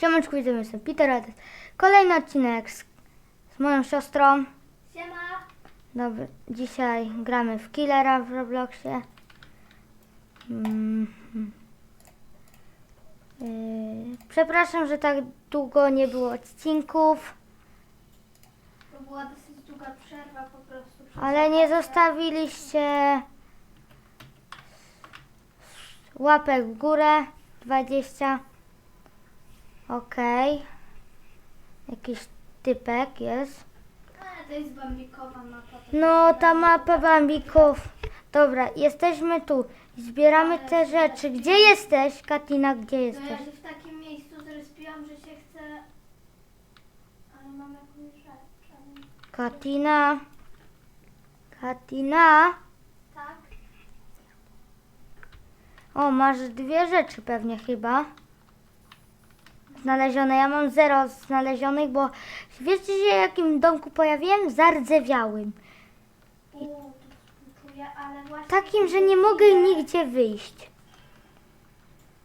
Siemanczku, witam, jestem Peter, jest kolejny odcinek z, z moją siostrą. Siema. Dobry, dzisiaj gramy w Killera w Robloxie. Mm. Yy, przepraszam, że tak długo nie było odcinków, To była dosyć długa przerwa po prostu. ale nie zostawiliście łapek w górę. 20. Okej. Jakiś typek jest. To jest bambikowa mapa. No, ta mapa bambików. Dobra, jesteśmy tu. Zbieramy te rzeczy. Gdzie jesteś, Katina? Gdzie To ja jesteś? się w takim miejscu zrespiłam, że się chce... Ale mam jakąś rzecz. ale- Katina. Katina. Tak? O, masz dwie rzeczy pewnie chyba. Znalezione. Ja mam zero znalezionych, bo wiecie się w jakim domku pojawiłem? Zardzewiałym. Takim, że nie mogę nigdzie wyjść.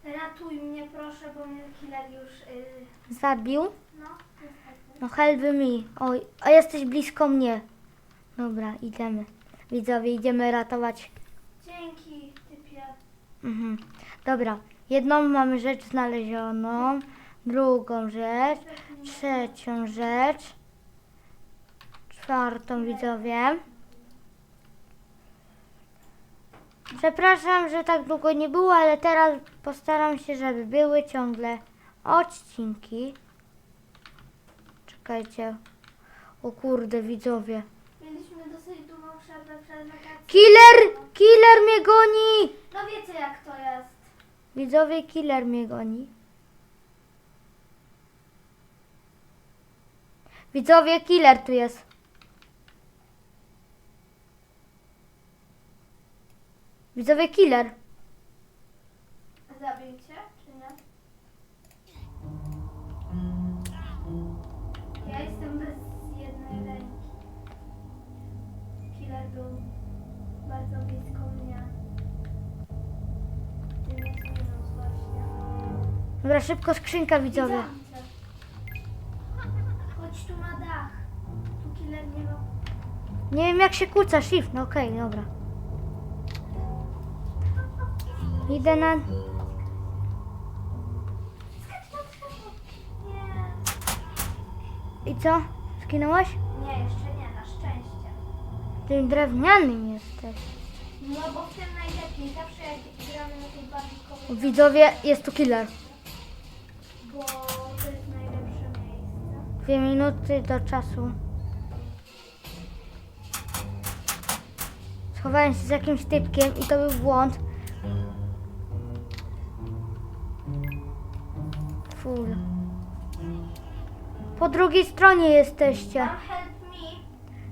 Ratuj mnie proszę, bo mnie killer już... Yy... Zabił. No. No help me. Oj, a jesteś blisko mnie. Dobra, idziemy. Widzowie, idziemy ratować. Dzięki, typie. Mhm. Dobra, jedną mamy rzecz znalezioną, drugą rzecz, trzecią rzecz, czwartą widzowie. Przepraszam, że tak długo nie było, ale teraz postaram się, żeby były ciągle odcinki. Czekajcie. O kurde, widzowie. Mieliśmy dosyć długą przerwę przed wakacjami. Killer! Killer mnie goni! No wiecie jak to jest. Widzowie, killer mnie goni. Widzowie, killer tu jest. Widzowie, killer. Zabił cię, czy nie? Ja jestem bez jednej ręki. Killer był bardzo blisko mnie. Ty mnie właśnie. Dobra, szybko skrzynka, widzowie. Widziałam cię. Chodź tu na dach. Tu killer nie ma. Nie wiem jak się kłóca, shift. No okej, dobra. Idę na... I co? Skinąłeś? Nie, jeszcze nie, na szczęście. Tym drewnianym jesteś. No bo w tym najlepiej. Zawsze jak gramy na tej barbikowej, Widzowie, jest tu killer. bo to jest najlepsze miejsce. Dwie minuty do czasu. Schowałem się z jakimś typkiem i to był błąd. Full. Po drugiej stronie jesteście.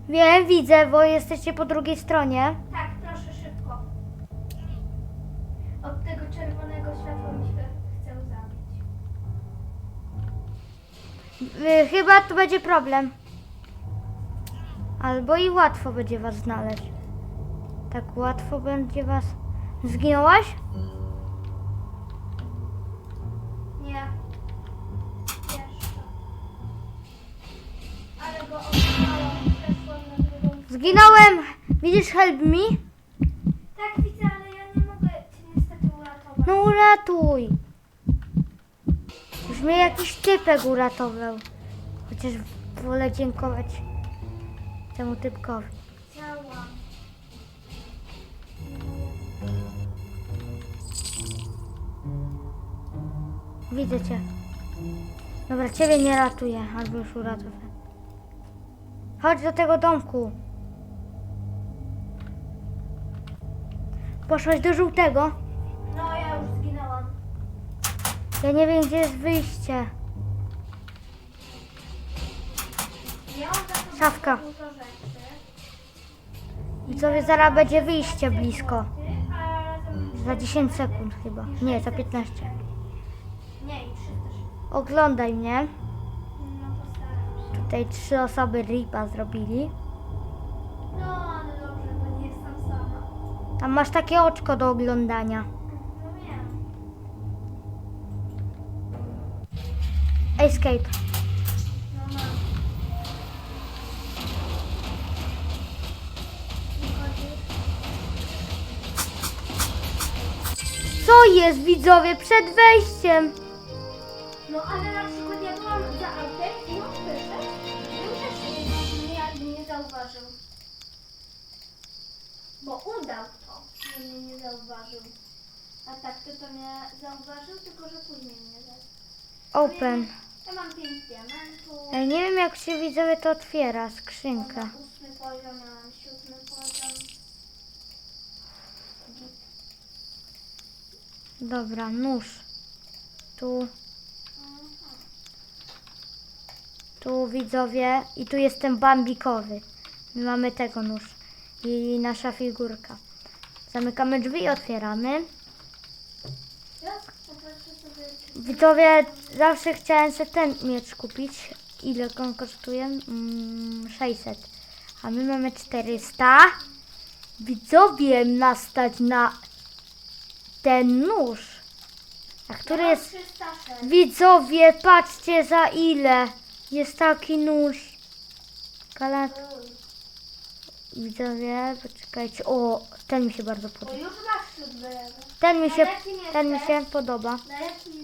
Wiem, widzę, bo jesteście po drugiej stronie. Tak, proszę szybko. Od tego czerwonego światła mi się chce zabić. Y, chyba tu będzie problem. Albo i łatwo będzie was znaleźć. Tak łatwo będzie was... Zginąłaś? Nie. Jeszcze. Ale go oglądałam, przeszłam na drugą Zginąłem! Widzisz help me? Tak widzę, ale ja nie mogę cię niestety uratować. No uratuj! Już mnie jakiś typek uratował. Chociaż wolę dziękować temu typkowi. Widzę cię. Dobra, ciebie nie ratuję, albo już uratowałem. Chodź do tego domku. Poszłaś do żółtego? No, ja już zginęłam. Ja nie wiem, gdzie jest wyjście. Szafka. dużo rzeczy. Widzowie, zaraz będzie wyjście blisko. Za 10 sekund chyba. Nie, za 15. Nie, i 300 sztuk. Oglądaj mnie. No postaram się. Tutaj trzy osoby ripa zrobili. No, ale dobrze, bo nie jestem sama. Tam masz takie oczko do oglądania. No wiem. Escape. No mam. Wychodzisz? Co jest, widzowie, przed wejściem? Tak to to mnie zauważył, tylko że później mnie zauważył. Open. Ja mam pięć diamentów. Ej, nie wiem, jak się, widzowie, to otwiera, skrzynka. Mam ósmy poziom, ja mam siódmy poziom. Dobra, nóż. Tu, tu, widzowie. I tu jest ten bambikowy. My mamy tego nóż. I nasza figurka. Zamykamy drzwi i otwieramy. Ja popatrzę sobie, czy Widzowie, zawsze chciałem sobie ten miecz kupić. Ile on kosztuje? Mm, 600. A my mamy 400. Widzowie nas stać na ten nóż. A który jest... 306. Widzowie, patrzcie za ile. Jest taki nóż. Kalat. Uj. Widzowie, poczekajcie. O, ten mi się bardzo podoba. Ten mi się, ten mi się podoba. Na jakim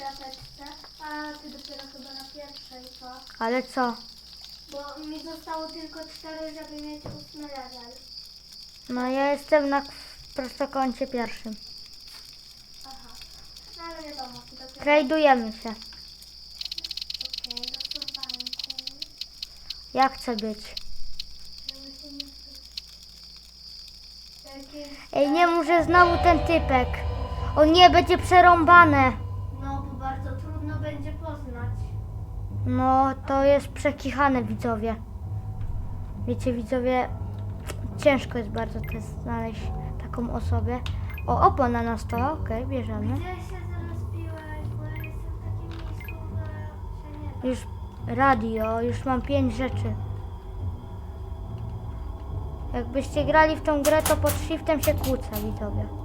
krateczce? A, ty dopiero chyba na pierwszej, co? Ale co? Bo mi zostało tylko cztery, żeby mieć ósmy level. No ja jestem na k- prostokącie pierwszym. Aha. No ale wiadomo, ty dopiero... Tradujemy się. Okej, banku. Ja chcę być. Żeby się nie. Jakieś... Ej, nie muszę znowu ten typek. O nie, będzie przerąbane. No, bo bardzo trudno będzie poznać. No, to jest przekichane, widzowie. Wiecie, widzowie, ciężko jest bardzo też znaleźć taką osobę. O, opona na stole, okej, bierzemy. Gdzie się zrespiłeś? Bo ja jestem w takim miejscu, że się nie da. Już radio, już mam pięć rzeczy. Jakbyście grali w tą grę, to pod shiftem się kłóca, widzowie.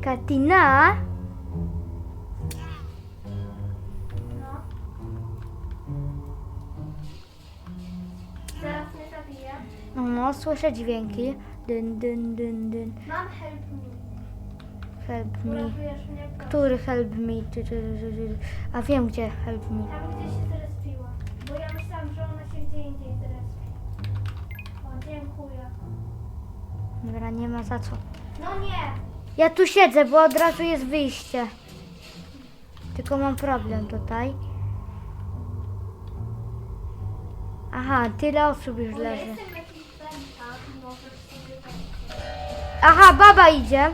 Katina, No. Zaraz mnie zabije. no, no, słyszę dźwięki. Dyn, dyn, dyn, dyn. Mam help me. Help me. Uratujesz mnie? proszę. Który help me? Ty, ty, ty, ty, ty. A wiem gdzie help me. Tam, gdzie się zrespiła. Bo ja myślałam, że ona się gdzie indziej zrespi. O, dziękuję. Dobra, nie ma za co. No nie. Ja tu siedzę, bo od razu jest wyjście. Tylko mam problem tutaj. Aha, tyle osób już leży. tam... Aha, baba idzie.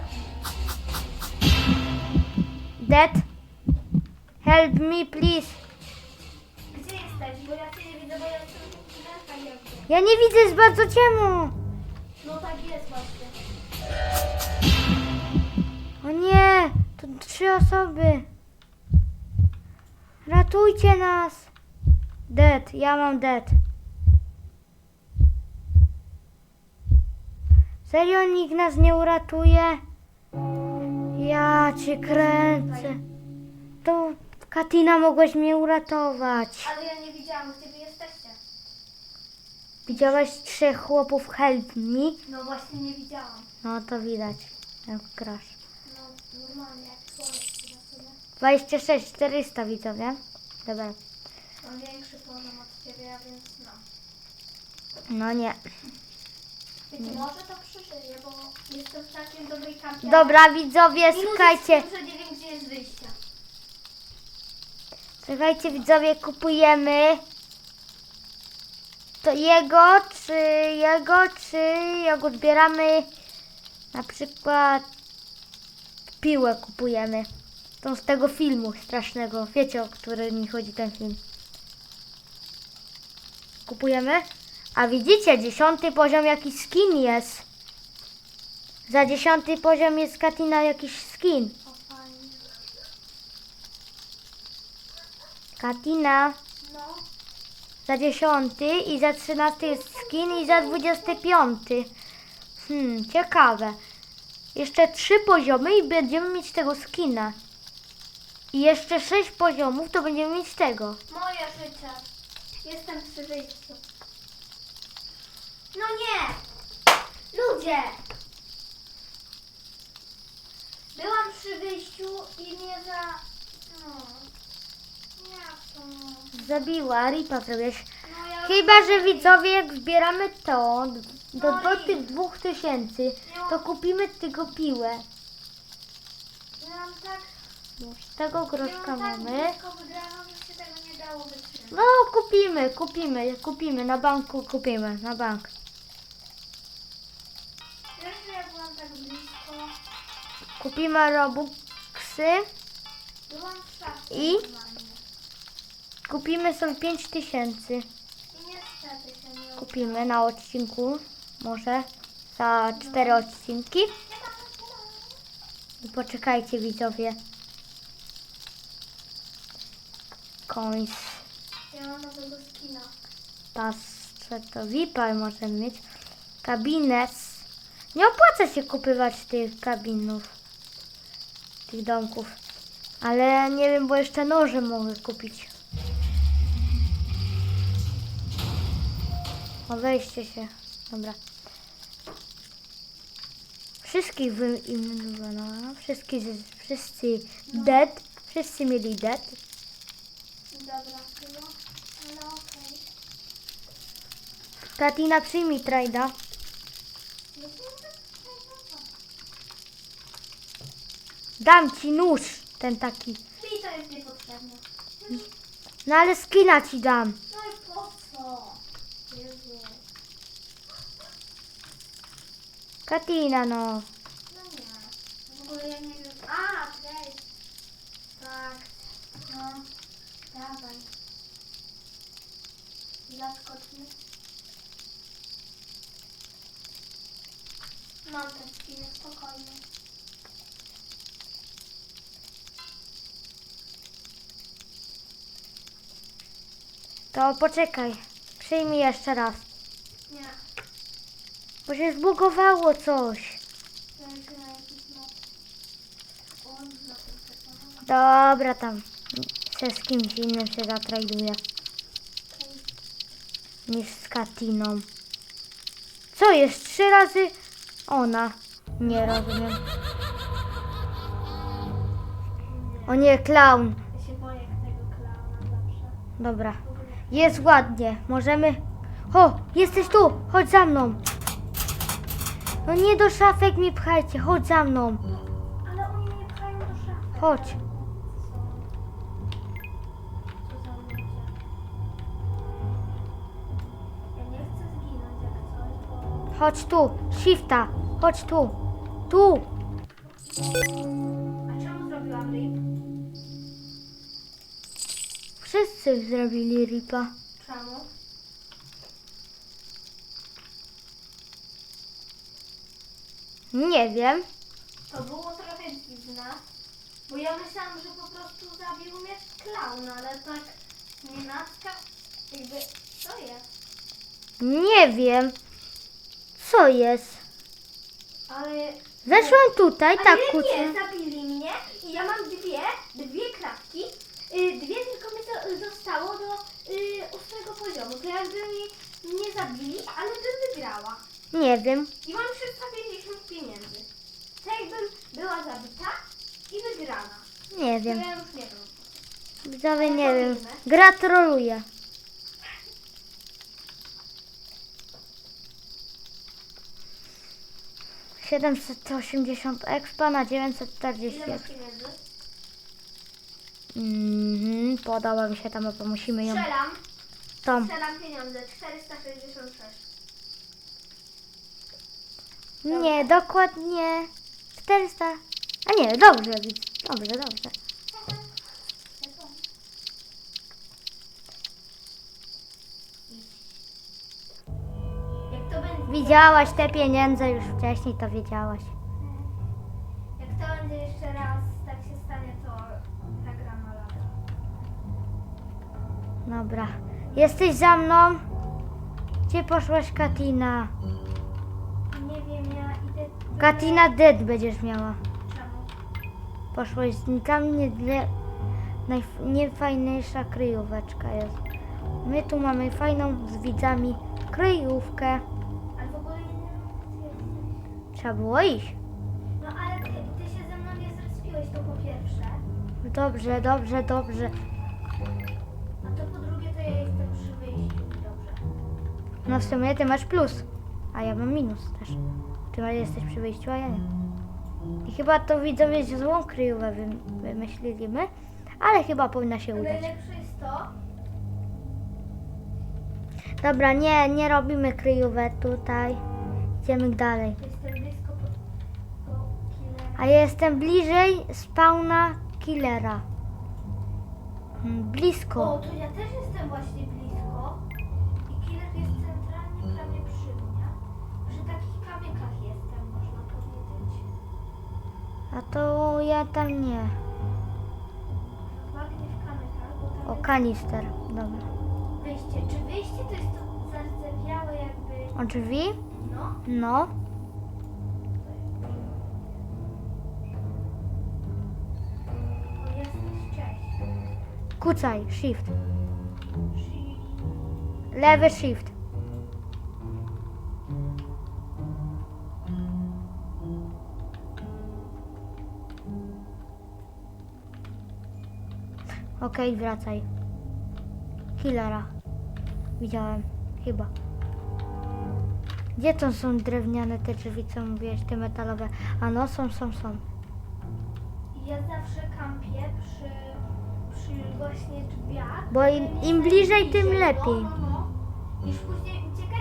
Dead. Help me, please. Gdzie jesteś? Bo ja cię nie widzę, bo ja jestem w. Ja nie widzę, jest bardzo ciemno. No tak jest właśnie. O nie, to trzy osoby. Ratujcie nas. Dead, ja mam dead. Serio nikt nas nie uratuje? Ja cię kręcę. To Katina mogłaś mnie uratować. Ale ja nie widziałam, gdzie wy jesteście. Widziałaś trzech chłopów help me? No właśnie nie widziałam. No to widać, jak grasz. No normalnie jak słońce na sobie. 26, 400 widzowie. Dobra. Mam większy poziom od ciebie, a więc no. No nie. Wiecie, może to przeżyję, bo jestem w takiej dobrej kampie. Dobra widzowie, słuchajcie. nie wiem, gdzie jest wyjście. Słuchajcie widzowie, kupujemy to jego, czy jego, czy jak odbieramy na przykład piłę kupujemy. Tą z tego filmu strasznego. Wiecie o który mi chodzi ten film. Kupujemy? A widzicie, dziesiąty poziom jakiś skin jest. Za dziesiąty poziom jest Katina jakiś skin. Katina. No, za 10 i za 13 jest skin i za 25. Hmm, ciekawe. Jeszcze trzy poziomy i będziemy mieć tego skina. I jeszcze sześć poziomów to będziemy mieć tego. Moje życie. Jestem przy wyjściu. No nie! Ludzie! Byłam przy wyjściu i mnie za... No... Jak to? Zabiła, ripa zrobisz. No ja... Chyba, że widzowie, jak zbieramy to do, do tych dwóch tysięcy, to kupimy tego piłę. Tak... Z tego groszka tak mamy. blisko wygraną, że się tego nie dało wytrzymać. No, kupimy, kupimy, kupimy, na banku kupimy, na bank. Wiesz, że ja byłam tak blisko? Kupimy robuxy, Byłam w I? normalnie. kupimy sobie 5 tysięcy. I niestety się nie udało. Kupimy na odcinku, może za cztery odcinki. I poczekajcie widzowie. Coins, Ja mam nowego skina. pastrze to VIPa możemy mieć. Kabines. Nie opłaca się kupywać tych kabinów. Tych domków. Ale nie wiem, bo jeszcze noże mogę kupić. O, wejście się. Dobra. Wszystkich wyeliminowano. Wszyscy, wszyscy dead. Wszyscy mieli dead. Dobra, było. No okej. Katina, przyjmij trajda. No. Dam ci nóż, ten taki. Mi to jest niepotrzebne. No ale skina ci dam. No i po co? Jezu. Katina, no. No nie. W ogóle ja nie wiem. A, okej. Tak. No. Dawaj. Zaskoczmy. Mam ten skiny, spokojnie. To poczekaj. Przyjmij jeszcze raz. Bo się zbugowało coś. Dobra, tam. Se z kimś innym się zatrajduje. Okej. Niż z Katiną. Co jest? Trzy razy ona. Nie rozumiem. O nie, klaun. Dobra. Jest ładnie. Możemy... O, jesteś tu. Chodź za mną. No nie do szafek mi pchajcie. Chodź za mną. Ale oni mnie pchają do szafy. Chodź. Co? Co za ludzie? Ja nie chcę zginąć jak coś, bo... Chodź tu. Shifta. Chodź tu. Tu. A czemu zrobiłam rip? Wszyscy zrobili ripa. Czemu? Nie wiem. To było trochę dziwne, bo ja myślałam, że po prostu zabił mnie klaun, ale tak nienacka, jakby, co jest? Nie wiem. Co jest? Ale... Zeszłam tutaj, tak Ale nie, kucnę. zabili mnie i ja mam dwie, dwie kratki, y, dwie tylko mi zo- zostało do y, ósmego poziomu, to jakby mi nie zabili, ale bym wygrała. Nie wiem. I mam 350 pieniędzy. Tak jakbym była zabita i wygrana. Nie To wiem. ja już nie wiem. Widzowie, nie wiem. Gratuluję. Siedemset osiemdziesiąt expa na dziewięćset czterdzieści Ile masz expa. pieniędzy? Mhm, podoba mi się ta mapa, musimy ją... Strzelam. Tą. Strzelam pieniądze. 466. Nie, dokładnie 400. A nie, dobrze, widz. Dobrze, dobrze. Jak to będzie, Widziałaś te pieniądze już wcześniej, to wiedziałaś. jak to będzie jeszcze raz tak się stanie, to ta gra ma lata. Dobra. Jesteś za mną? Gdzie poszłaś, Katina? Katina dead będziesz miała. Czemu? Poszłaś tam nie, nie, najf- niefajniejsza kryjóweczka jest. My tu mamy fajną z widzami kryjówkę. Ale w ogóle nie wiem, gdzie jesteś. Trzeba było iść. No ale ty, ty się ze mną nie zrespiłeś, to po pierwsze. Dobrze, dobrze, dobrze. A to po drugie, to ja jestem przy wyjściu. Dobrze. No w sumie ty masz plus, a ja mam minus też. Ty jesteś przy wyjściu, a ja nie. I chyba to widzowie złą kryjówkę wy- wymyślili my, ale chyba powinna się udać. najlepsze jest to, Dobra, nie, nie robimy kryjówek tutaj. Idziemy dalej. jestem blisko killera. A ja jestem bliżej spawna killera. Mm, O, Blisko. to ja też jestem właśnie A to ja tam nie. O, jest kanister. Dobra. wyjście. Czy wyjście to jest to zardzewiałe jakby... O drzwi? No, No. o jesteś, cześć. Kucaj, shift. Lewy shift. Okej, wracaj. Killera. Widziałem. Chyba. Gdzie to są drewniane te drzwi, co mówiłeś, te metalowe? A no, są, są, są. Ja zawsze kampię przy, przy właśnie drzwiach. Bo im- im bliżej, tym lepiej. No, no, no. Już później uciekać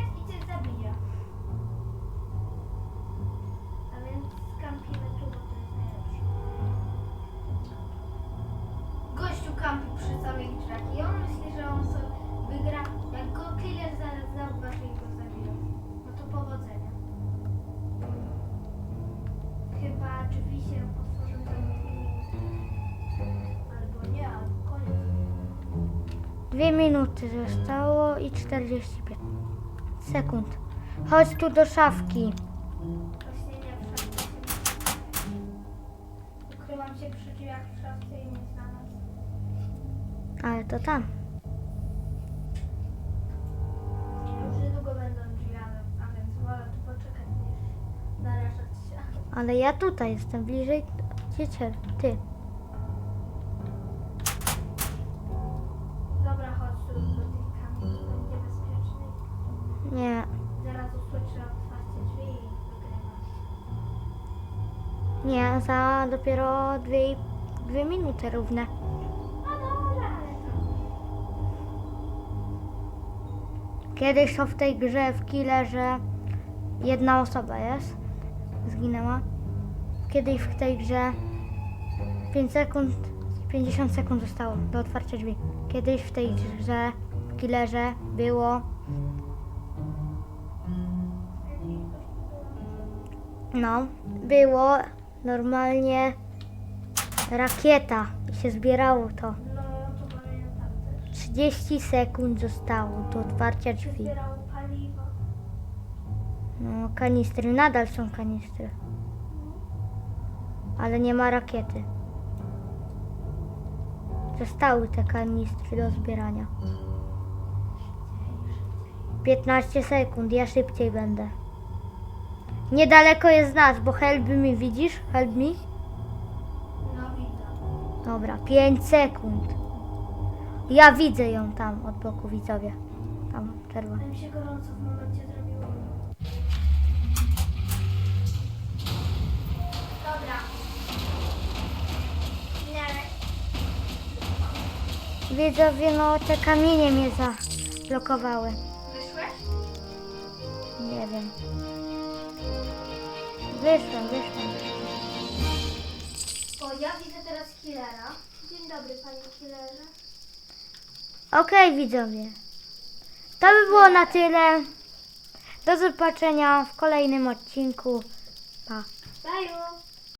Dwie minuty zostało i 45 sekund. Chodź tu do szafki. Właśnie nie, w szafce Ukryłam się przy drzwiach w szafce i nie znalazł. Ale to tam. Już niedługo będą drzwi, ale, a więc wolę tu poczekać niż narażać się. Ale ja tutaj jestem bliżej cię, ty. Otwarcie drzwi i nie, za dopiero dwie, dwie minuty równe. No dobra, ale to... Kiedyś to w tej grze w killerze jedna osoba jest, zginęła. Kiedyś w tej grze 5 sekund, 50 sekund zostało do otwarcia drzwi. Kiedyś w tej grze w killerze było No, było normalnie rakieta i się zbierało to. No, to też. 30 sekund zostało do otwarcia drzwi. No, kanistry, nadal są kanistry. Ale nie ma rakiety. Zostały te kanistry do zbierania. 15 sekund, ja szybciej będę. Niedaleko jest nas, bo help me widzisz? Help me? No widzę. Dobra, 5 sekund. Ja widzę ją tam od boku, widzowie. Tam, czerwona. Mi się gorąco w momencie zrobiło. Dobra. Nie, Widzowie, no te kamienie mnie zablokowały. wyszłeś? Nie wiem. Wyszłam, wyszłam. O, ja widzę teraz killera. Dzień dobry, panie killerze. Okej, widzowie. To by było na tyle. Do zobaczenia w kolejnym odcinku. Pa. Baju.